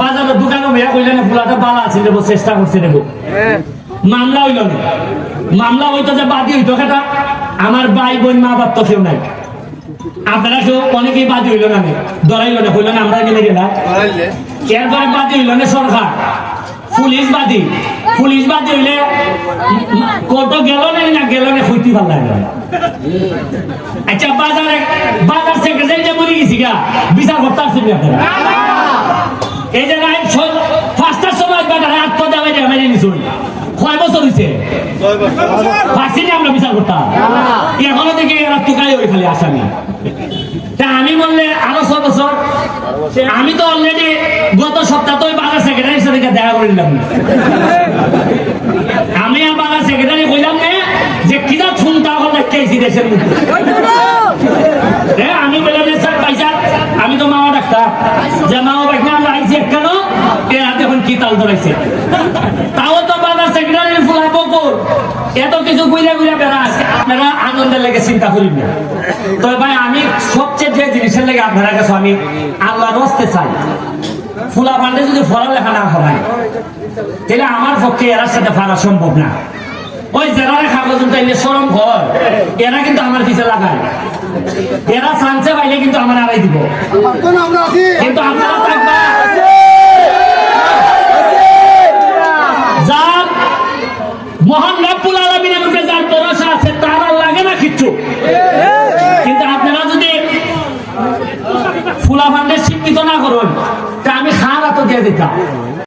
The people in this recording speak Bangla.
বাজারে দোকানে মেয়া কইলেন ফুলাটা বালা আছে দেবো চেষ্টা করছে দেবো মামলা হইল না। মামলা হইতো যে বাদী হইতো কেটা আমার ভাই বোন মা বাপ তো কেউ নাই। আপনারা কেউ অনেকেই বাদী হইল না ধরাইল না হইল না আমরা মিলে গেলাম। এরপরে বাদী হইল না সরকার। পুলিশ বাদী। পুলিশ বাদী হইলে কত গেল না না গেল না হইতে ভালো লাগে আচ্ছা বাজারে বাজার সেক্রেটারি মরে গেছি গা বিচার করতে আসছেন আপনারা? এই যে রাইট পাঁচটার সময় বাজারে আট পদে আমি মেনে নিছুন কয় বছর হয়েছে পারছি না আমরা বিচার এরা ওই খালি তা আমি বললে আমি তো অলরেডি গত সপ্তাহ তো সেক্রেটারির সাথে দেখা করে নিলাম। আমি আর বাজার সেক্রেটারি কইলাম না যে কিনা ফোনটা হল দেখেছি দেশের মধ্যে হ্যাঁ আমি বললাম যে স্যার পয়সা আমি তো মামা ডাক্তার যে মামা বাইক আমরা আইছি কেন এর হাতে কি তাও তো বাজার সেক্রেটারি ফুলাই বকুর এত কিছু গুইলা গুইলা বেড়াস আপনারা আনন্দের লেগে চিন্তা করিন না। তবে ভাই আমি সবচেয়ে যে জিনিসের লেগে আপনারা কাছে আমি আল্লাহ রস্তে চাই। ফুলা ফান্ডে যদি পড়ালেখা না হয় তাহলে আমার পক্ষে এরার সাথে ফাড়া সম্ভব না। ওই যারা কাগজ তাইলে সরম ঘর। এরা কিন্তু আমার পিছে লাগায়। এরা চান্সে পাইলে কিন্তু আমার আড়াই দিব। কিন্তু আপনারা থাকবা যার মহান রব্বুল আলমিনের উপরে যার ভরসা আছে তার আর লাগে না কিচ্ছু। কিন্তু আপনারা যদি ফুলা ফান্ডে শিক্ষিত না করুন, তা আমি সারা তো দিয়ে দিতাম।